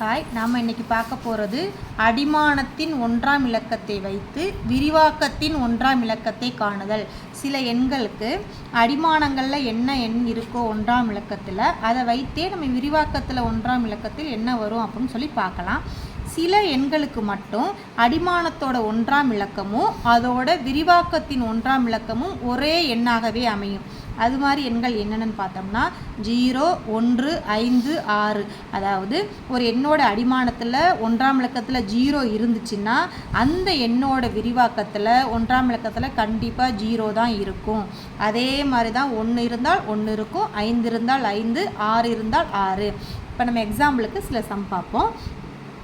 Hi நாம் இன்னைக்கு பார்க்க போகிறது அடிமானத்தின் ஒன்றாம் இலக்கத்தை வைத்து விரிவாக்கத்தின் ஒன்றாம் இலக்கத்தை காணுதல். சில எண்களுக்கு அடிமானங்களில் என்ன எண் இருக்கோ ஒன்றாம் இலக்கத்தில் அதை வைத்தே நம்ம விரிவாக்கத்தில் ஒன்றாம் இலக்கத்தில் என்ன வரும் அப்படின்னு சொல்லி பார்க்கலாம். சில எண்களுக்கு மட்டும் அடிமானத்தோட ஒன்றாம் இலக்கமும் அதோட விரிவாக்கத்தின் ஒன்றாம் இலக்கமும் ஒரே எண்ணாகவே அமையும். அது மாதிரி எண்கள் என்னென்னு பார்த்தோம்னா ஜீரோ ஒன்று ஐந்து ஆறு. அதாவது ஒரு எண்ணோட அடிமானத்தில் ஒன்றாம் இலக்கத்தில் ஜீரோ இருந்துச்சுன்னா அந்த எண்ணோட விரிவாக்கத்தில் ஒன்றாம் இலக்கத்தில் கண்டிப்பாக ஜீரோ தான் இருக்கும். அதே மாதிரி தான் ஒன்று இருந்தால் ஒன்று இருக்கும் ஐந்து இருந்தால் ஐந்து ஆறு இருந்தால் ஆறு. இப்போ நம்ம எக்ஸாம்பிளுக்கு சில சம் பார்ப்போம்.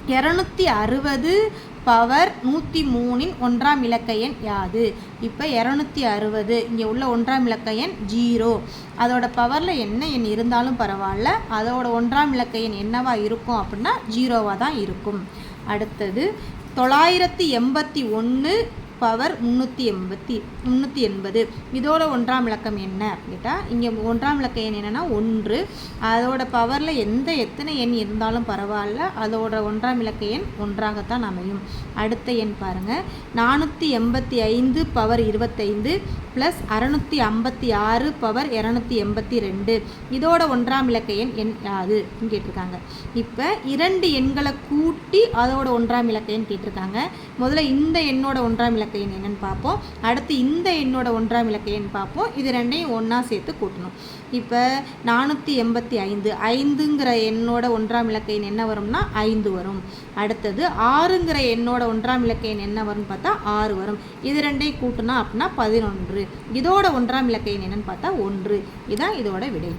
இரநூத்தி அறுபது பவர் நூற்றி மூணின் ஒன்றாம் இலக்க எண் யாது? இப்போ இரநூத்தி அறுபது இங்கே உள்ள ஒன்றாம் இலக்க எண் ஜீரோ. அதோட பவரில் என்ன எண் இருந்தாலும் பரவாயில்ல. அதோட ஒன்றாம் இலக்க எண் என்னவா இருக்கும் அப்படின்னா ஜீரோவாக தான் இருக்கும். அடுத்தது தொள்ளாயிரத்தி எண்பத்தி ஒன்று பவர் முந்நூற்றி எண்பத்தி முந்நூற்றி எண்பது. இதோட ஒன்றாம் இலக்கம் என்ன கேட்டால் இங்கே ஒன்றாம் இலக்க எண் என்னென்னா ஒன்று. அதோட பவரில் எந்த எத்தனை எண் இருந்தாலும் பரவாயில்ல. அதோட ஒன்றாம் இலக்க எண் ஒன்றாகத்தான் அமையும். அடுத்த எண் பாருங்கள் நானூற்றி எண்பத்தி ஐந்து பவர் இருபத்தைந்து ப்ளஸ் அறநூற்றி ஐம்பத்தி ஆறு பவர் இரநூத்தி எண்பத்தி ரெண்டு. இதோட ஒன்றாம் இலக்க எண் எண் யாது கேட்டிருக்காங்க. இப்போ இரண்டு எண்களை கூட்டி அதோட ஒன்றாம் இலக்க எண் கேட்டிருக்காங்க. முதல்ல இந்த எண்ணோட ஒன்றாம் இலக்க எண் என்னென்னு பார்ப்போம். அடுத்து இந்த எண்ணோட ஒன்றாம் இலக்க எண் பார்ப்போம். இது ரெண்டையும் ஒன்றா சேர்த்து கூட்டணும். இப்போ நானூற்றி எண்பத்தி ஐந்து ஐந்துங்கிற எண்ணோட ஒன்றாம் இலக்க எண் என்ன வரும்னா ஐந்து வரும். அடுத்தது ஆறுங்கிற எண்ணோட ஒன்றாம் இலக்க எண் என்ன வரும்னு பார்த்தா ஆறு வரும். இது ரெண்டையும் கூட்டினா அப்படின்னா பதினொன்று. இதோட ஒன்றாம் இலக்க எண் என்னென்னு பார்த்தா ஒன்று. இதுதான் இதோட விடை.